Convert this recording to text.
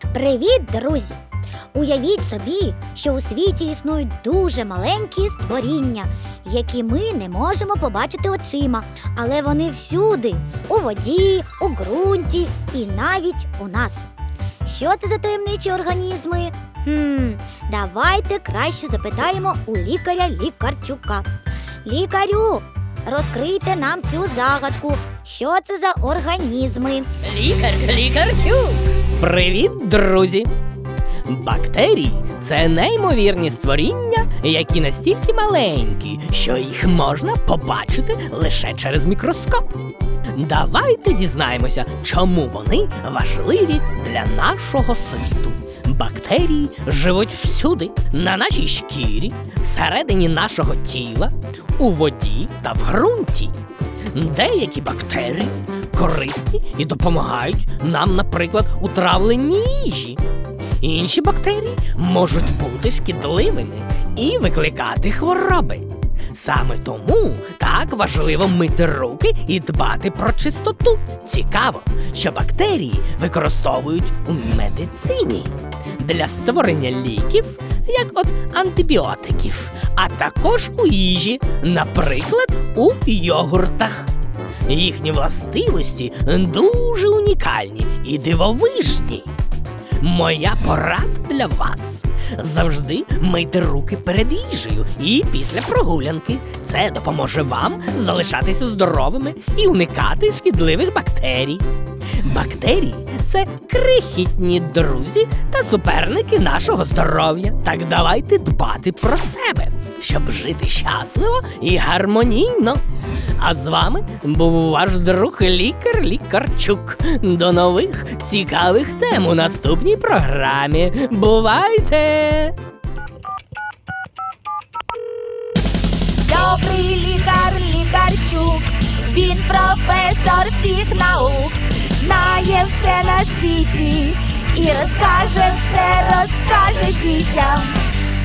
Привіт, друзі! Уявіть собі, що у світі існують дуже маленькі створіння, які ми не можемо побачити очима, але вони всюди у воді, у ґрунті і навіть у нас. Що це за таємничі організми? Хм, давайте краще запитаємо у лікаря лікарчука. Лікарю, розкрийте нам цю загадку. Що це за організми? Лікар, лікарчук. Привіт, друзі! Бактерії це неймовірні створіння, які настільки маленькі, що їх можна побачити лише через мікроскоп. Давайте дізнаємося, чому вони важливі для нашого світу. Бактерії живуть всюди, на нашій шкірі, всередині нашого тіла, у воді та в ґрунті. Деякі бактерії корисні і допомагають нам, наприклад, у травленні їжі. Інші бактерії можуть бути шкідливими і викликати хвороби. Саме тому так важливо мити руки і дбати про чистоту. Цікаво, що бактерії використовують у медицині для створення ліків, як от антибіотиків, а також у їжі, наприклад, у йогуртах. Їхні властивості дуже унікальні і дивовижні. Моя порада для вас. Завжди мийте руки перед їжею і після прогулянки. Це допоможе вам залишатися здоровими і уникати шкідливих бактерій. Бактерії це крихітні друзі та суперники нашого здоров'я. Так давайте дбати про себе, щоб жити щасливо і гармонійно. А з вами був ваш друг лікар Лікарчук. До нових цікавих тем у наступній програмі. Бувайте! Добрий лікар, лікарчук, він професор всіх наук, знає все на світі і розкаже все, розкаже дітям.